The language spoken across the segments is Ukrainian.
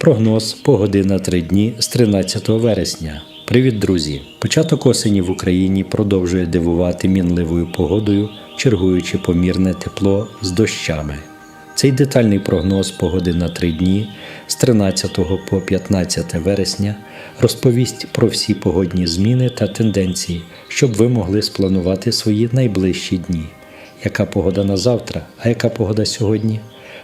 Прогноз погоди на три дні з 13 вересня. Привіт, друзі! Початок осені в Україні продовжує дивувати мінливою погодою, чергуючи помірне тепло з дощами. Цей детальний прогноз погоди на три дні з 13 по 15 вересня розповість про всі погодні зміни та тенденції, щоб ви могли спланувати свої найближчі дні. Яка погода на завтра, а яка погода сьогодні?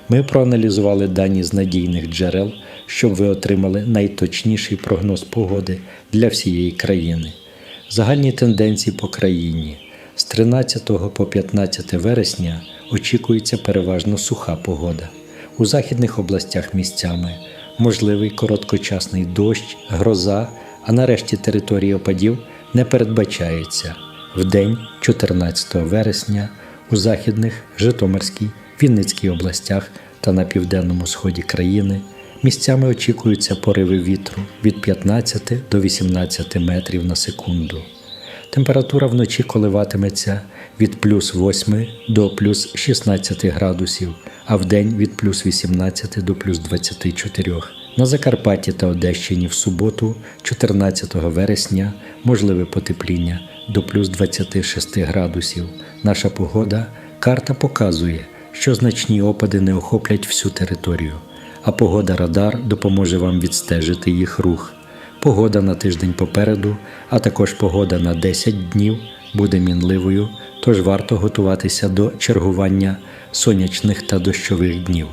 Ми проаналізували дані з надійних джерел, щоб ви отримали найточніший прогноз погоди для всієї країни. Загальні тенденції по країні. З 13 по 15 вересня очікується переважно суха погода. У західних областях місцями можливий короткочасний дощ, гроза, а на решті території опадів не передбачається. В день 14 вересня у західних, Житомирській, Вінницькій областях та на південному сході країни місцями очікуються пориви вітру від 15 до 18 метрів на секунду. Температура вночі коливатиметься від плюс 8 до плюс 16 градусів, а вдень від плюс 18 до плюс 24. На Закарпатті та Одещині в суботу, 14 вересня, можливе потепління до плюс 26 градусів. Наша погода карта показує, що значні опади не охоплять всю територію, а погода Радар допоможе вам відстежити їх рух. Погода на тиждень попереду, а також погода на 10 днів буде мінливою, тож варто готуватися до чергування сонячних та дощових днів.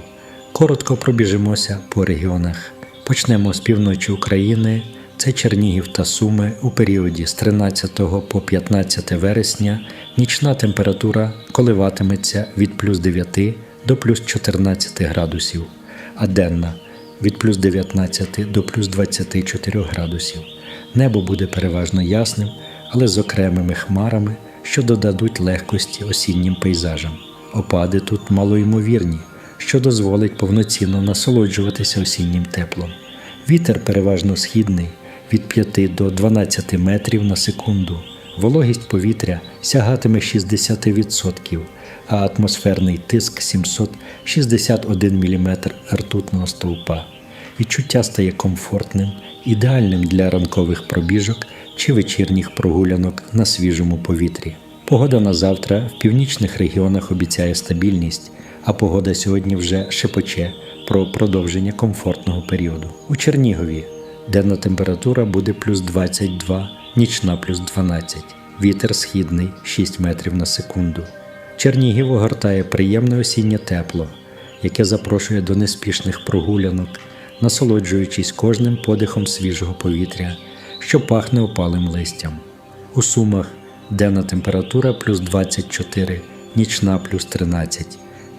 Коротко пробіжимося по регіонах. Почнемо з півночі України. Це Чернігів та Суми у періоді з 13 по 15 вересня нічна температура коливатиметься від плюс 9 до плюс 14 градусів, а денна від плюс 19 до плюс 24 градусів. Небо буде переважно ясним, але з окремими хмарами, що додадуть легкості осіннім пейзажам. Опади тут малоймовірні, що дозволить повноцінно насолоджуватися осіннім теплом. Вітер переважно східний від 5 до 12 метрів на секунду. Вологість повітря сягатиме 60%, а атмосферний тиск 761 мм ртутного стовпа. Відчуття стає комфортним, ідеальним для ранкових пробіжок чи вечірніх прогулянок на свіжому повітрі. Погода на завтра в північних регіонах обіцяє стабільність, а погода сьогодні вже шепоче про продовження комфортного періоду. У Чернігові денна температура буде плюс 22, нічна плюс 12, вітер східний 6 метрів на секунду. Чернігів огортає приємне осіннє тепло, яке запрошує до неспішних прогулянок, насолоджуючись кожним подихом свіжого повітря, що пахне опалим листям. У Сумах денна температура плюс 24, нічна плюс 13,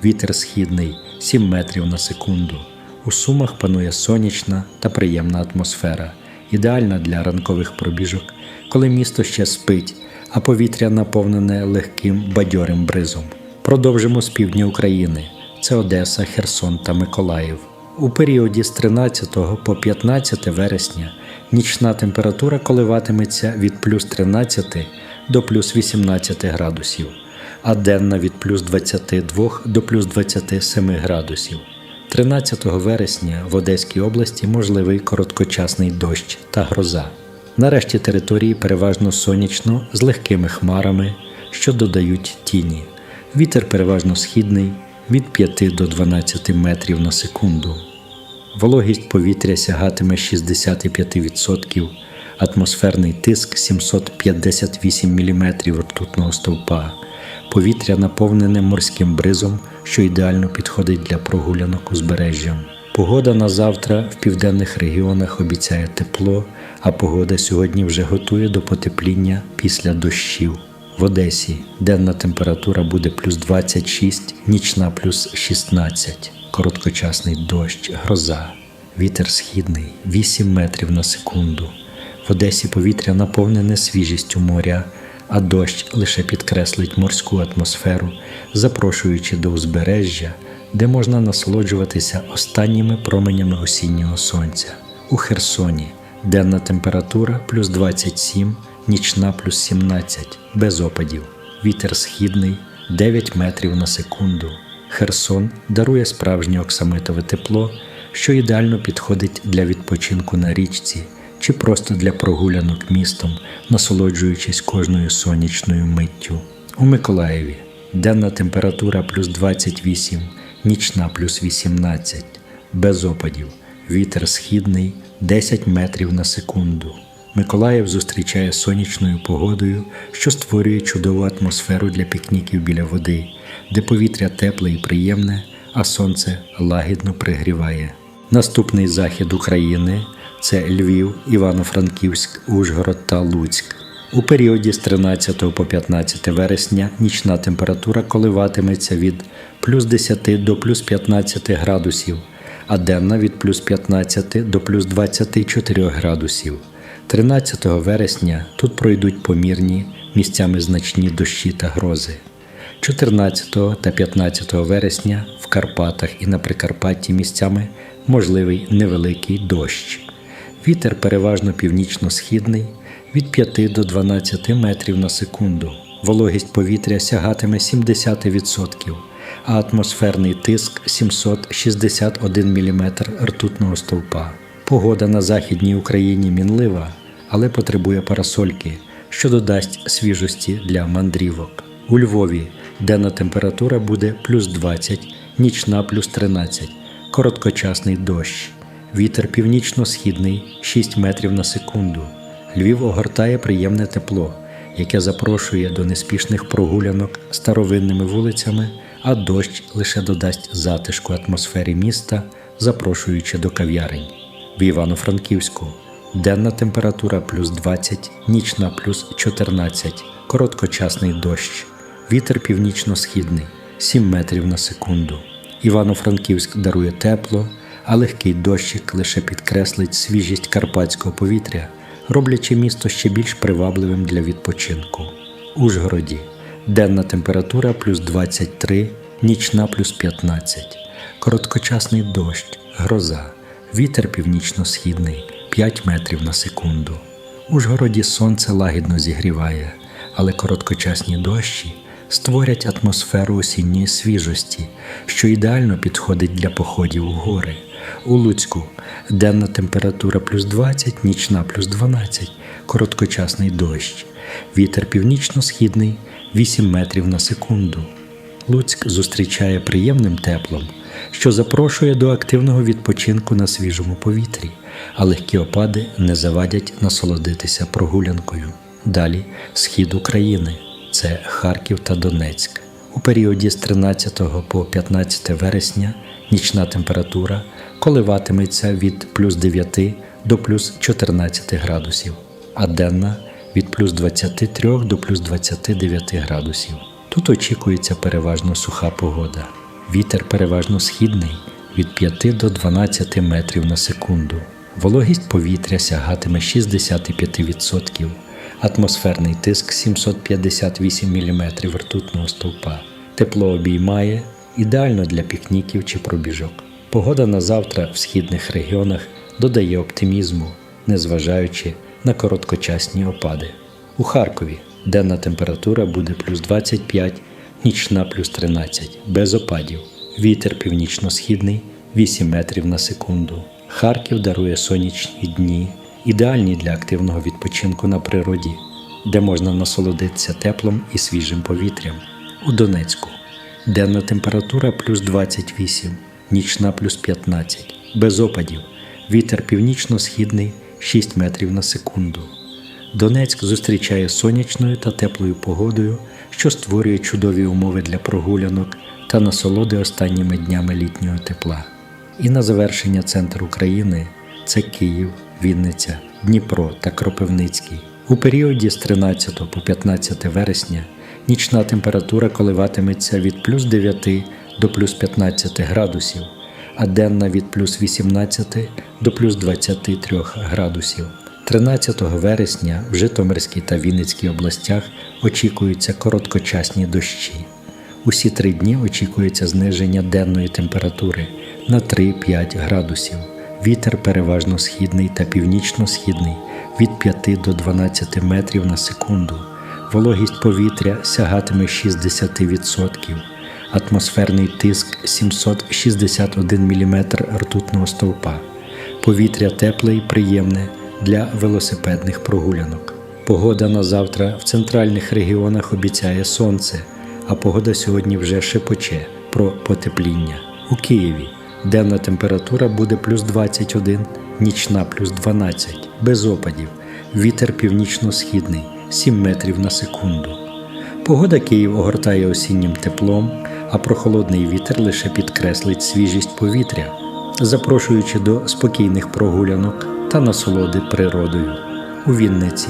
вітер східний 7 метрів на секунду. У Сумах панує сонячна та приємна атмосфера, ідеальна для ранкових пробіжок, коли місто ще спить, а повітря наповнене легким бадьорим бризом. Продовжимо з півдня України. Це Одеса, Херсон та Миколаїв. У періоді з 13 по 15 вересня нічна температура коливатиметься від плюс 13 до плюс 18 градусів, а денна від плюс 22 до плюс 27 градусів. 13 вересня в Одеській області можливий короткочасний дощ та гроза. Нарешті території переважно сонячно з легкими хмарами, що додають тіні. Вітер переважно східний від 5 до 12 метрів на секунду. Вологість повітря сягатиме 65%, атмосферний тиск 758 мм ртутного стовпа. Повітря наповнене морським бризом, що ідеально підходить для прогулянок узбережжям. Погода на завтра в південних регіонах обіцяє тепло, а погода сьогодні вже готує до потепління після дощів. В Одесі денна температура буде плюс 26, нічна плюс 16, короткочасний дощ, гроза, вітер східний 8 метрів на секунду. В Одесі повітря наповнене свіжістю моря, а дощ лише підкреслить морську атмосферу, запрошуючи до узбережжя, де можна насолоджуватися останніми променями осіннього сонця. У Херсоні денна температура плюс 27, нічна плюс 17, без опадів. Вітер східний 9 метрів на секунду. Херсон дарує справжнє оксамитове тепло, що ідеально підходить для відпочинку на річці чи просто для прогулянок містом, насолоджуючись кожною сонячною миттю. У Миколаєві денна температура плюс 28, нічна плюс 18, без опадів, вітер східний 10 метрів на секунду. Миколаїв зустрічає сонячною погодою, що створює чудову атмосферу для пікніків біля води, де повітря тепле і приємне, а сонце лагідно пригріває. Наступний захід України це Львів, Івано-Франківськ, Ужгород та Луцьк. У періоді з 13 по 15 вересня нічна температура коливатиметься від плюс 10 до плюс 15 градусів, а денна від плюс 15 до плюс 24 градусів. 13 вересня тут пройдуть помірні місцями значні дощі та грози. 14 та 15 вересня в Карпатах і на Прикарпатті місцями можливий невеликий дощ. Вітер переважно північно-східний від 5 до 12 метрів на секунду. Вологість повітря сягатиме 70%, а атмосферний тиск 761 мм ртутного стовпа. Погода на Західній Україні мінлива, але потребує парасольки, що додасть свіжості для мандрівок. У Львові денна температура буде плюс 20, нічна плюс 13, короткочасний дощ. Вітер північно-східний 6 метрів на секунду. Львів огортає приємне тепло, яке запрошує до неспішних прогулянок старовинними вулицями, а дощ лише додасть затишку атмосфері міста, запрошуючи до кав'ярень. В Івано-Франківську денна температура плюс 20, нічна плюс 14, короткочасний дощ. Вітер північно-східний 7 метрів на секунду. Івано-Франківськ дарує тепло, а легкий дощик лише підкреслить свіжість карпатського повітря, роблячи місто ще більш привабливим для відпочинку. Ужгороді денна температура плюс 23, нічна плюс 15, короткочасний дощ, гроза, вітер північно-східний 5 метрів на секунду. Ужгороді сонце лагідно зігріває, але короткочасні дощі створять атмосферу осінньої свіжості, що ідеально підходить для походів у гори. У Луцьку денна температура плюс 20, нічна плюс 12, короткочасний дощ, вітер північно-східний 8 метрів на секунду. Луцьк зустрічає приємним теплом, що запрошує до активного відпочинку на свіжому повітрі, а легкі опади не завадять насолодитися прогулянкою. Далі схід України це Харків та Донецьк. У періоді з 13 по 15 вересня нічна температура коливатиметься від плюс 9 до плюс 14 градусів, а денна від плюс 23 до плюс 29 градусів. Тут очікується переважно суха погода. Вітер переважно східний від 5 до 12 метрів на секунду. Вологість повітря сягатиме 65%, атмосферний тиск 758 мм ртутного стовпа. Тепло обіймає ідеально для пікніків чи пробіжок. Погода на завтра в східних регіонах додає оптимізму, незважаючи на короткочасні опади. У Харкові денна температура буде плюс 25, нічна плюс 13, без опадів. Вітер північно-східний 8 метрів на секунду. Харків дарує сонячні дні, ідеальні для активного відпочинку на природі, де можна насолодитися теплом і свіжим повітрям. У Донецьку денна температура плюс 28, нічна плюс 15, без опадів. Вітер північно-східний 6 метрів на секунду. Донецьк зустрічає сонячною та теплою погодою, що створює чудові умови для прогулянок та насолоди останніми днями літнього тепла. І на завершення центр України це Київ, Вінниця, Дніпро та Кропивницький. У періоді з 13 по 15 вересня нічна температура коливатиметься від плюс 9 до плюс 15 градусів, а денна від плюс 18 до плюс 23 градусів. 13 вересня в Житомирській та Вінницькій областях очікуються короткочасні дощі. Усі три дні очікується зниження денної температури на 3-5 градусів. Вітер переважно східний та північно-східний від 5 до 12 метрів на секунду. Вологість повітря сягатиме 60%, атмосферний тиск 761 мм ртутного стовпа. Повітря тепле і приємне для велосипедних прогулянок. Погода на завтра в центральних регіонах обіцяє сонце, а погода сьогодні вже шепоче про потепління. У Києві денна температура буде плюс 21, нічна плюс 12, без опадів, вітер північно-східний 7 метрів на секунду. Погода Київ огортає осіннім теплом, а прохолодний вітер лише підкреслить свіжість повітря, запрошуючи до спокійних прогулянок та насолоди природою. У Вінниці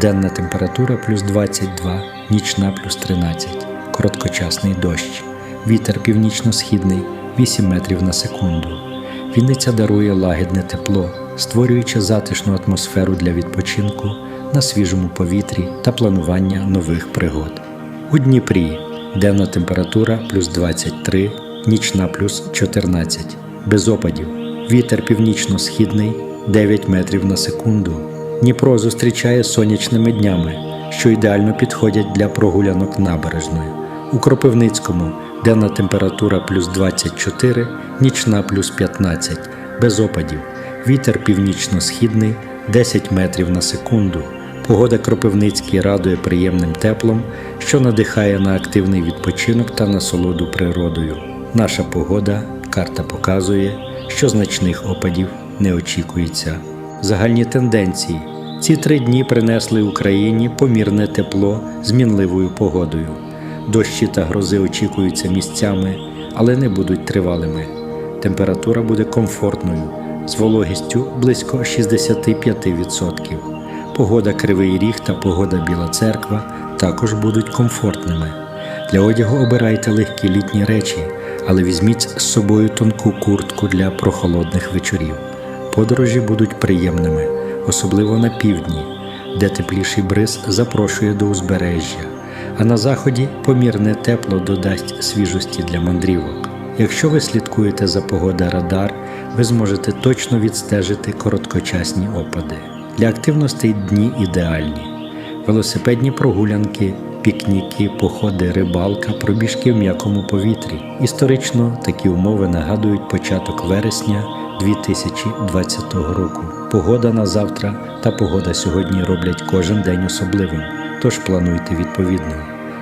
денна температура плюс 22, нічна плюс 13, короткочасний дощ, вітер північно-східний 8 метрів на секунду. Вінниця дарує лагідне тепло, створюючи затишну атмосферу для відпочинку на свіжому повітрі та планування нових пригод. У Дніпрі денна температура плюс 23, нічна плюс 14, без опадів, вітер північно-східний 9 метрів на секунду. Дніпро зустрічає сонячними днями, що ідеально підходять для прогулянок набережною. У Кропивницькому денна температура плюс 24, нічна плюс 15, без опадів, вітер північно-східний 10 метрів на секунду. Погода Кропивницький радує приємним теплом, що надихає на активний відпочинок та насолоду природою. Наша погода, карта показує, що значних опадів не очікується. Загальні тенденції. Ці три дні принесли Україні помірне тепло з мінливою погодою. Дощі та грози очікуються місцями, але не будуть тривалими. Температура буде комфортною, з вологістю близько 65%. Погода Кривий Ріг та погода Біла Церква також будуть комфортними. Для одягу обирайте легкі літні речі, але візьміть з собою тонку куртку для прохолодних вечорів. Подорожі будуть приємними, особливо на півдні, де тепліший бриз запрошує до узбережжя, а на заході помірне тепло додасть свіжості для мандрівок. Якщо ви слідкуєте за погода радар, ви зможете точно відстежити короткочасні опади. Для активностей дні ідеальні. Велосипедні прогулянки, пікніки, походи, рибалка, пробіжки в м'якому повітрі. Історично такі умови нагадують початок вересня 2020 року. Погода на завтра та погода сьогодні роблять кожен день особливим, тож плануйте відповідно.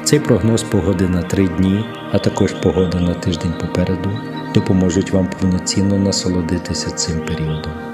Цей прогноз погоди на три дні, а також погода на тиждень попереду допоможуть вам повноцінно насолодитися цим періодом.